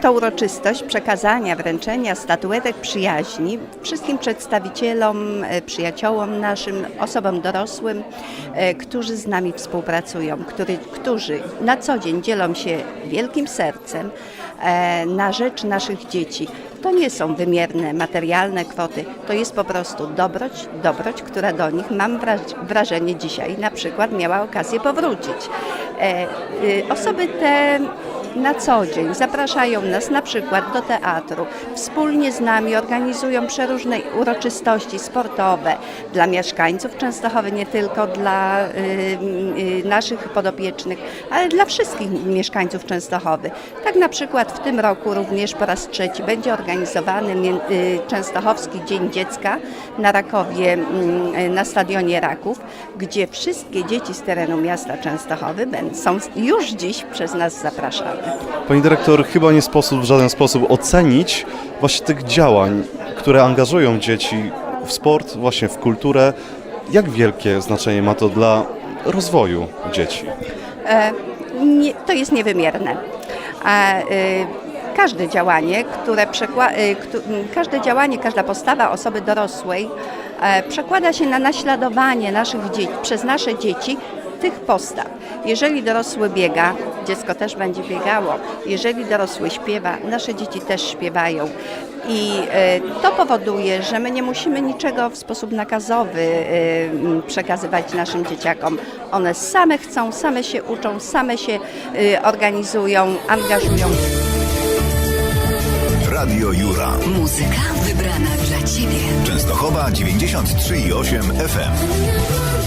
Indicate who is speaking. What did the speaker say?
Speaker 1: To uroczystość przekazania, wręczenia statuetek przyjaźni wszystkim przedstawicielom, e, przyjaciołom naszym, osobom dorosłym, e, którzy z nami współpracują, który, którzy na co dzień dzielą się wielkim sercem e, na rzecz naszych dzieci. To nie są wymierne, materialne kwoty, to jest po prostu dobroć, dobroć, która do nich, mam wraż- wrażenie dzisiaj na przykład miała okazję powrócić. Osoby te na co dzień zapraszają nas na przykład do teatru, wspólnie z nami organizują przeróżne uroczystości sportowe dla mieszkańców Częstochowy, nie tylko dla y, y, naszych podopiecznych, ale dla wszystkich mieszkańców Częstochowy. Tak na przykład w tym roku również po raz trzeci będzie organizowany y, Częstochowski Dzień Dziecka na Rakowie, mm, y, na Stadionie Raków, gdzie wszystkie dzieci z terenu miasta Częstochowy będą, są już dziś przez nas zapraszane.
Speaker 2: Pani dyrektor, chyba nie sposób w żaden sposób ocenić właśnie tych działań, które angażują dzieci w sport, właśnie w kulturę. Jak wielkie znaczenie ma to dla rozwoju dzieci?
Speaker 1: E, nie, to jest niewymierne. A, y, każde działanie, które y, któ- m, każde działanie, każda postawa osoby dorosłej e, przekłada się na naśladowanie naszych dzieci, przez nasze dzieci tych postaw. Jeżeli dorosły biega, dziecko też będzie biegało. Jeżeli dorosły śpiewa, nasze dzieci też śpiewają. I e, to powoduje, że my nie musimy niczego w sposób nakazowy e, przekazywać naszym dzieciakom. One same chcą, same się uczą, same się e, organizują, angażują.
Speaker 3: Radio Jura.
Speaker 4: Muzyka wybrana dla Ciebie.
Speaker 3: Częstochowa 93,8 FM.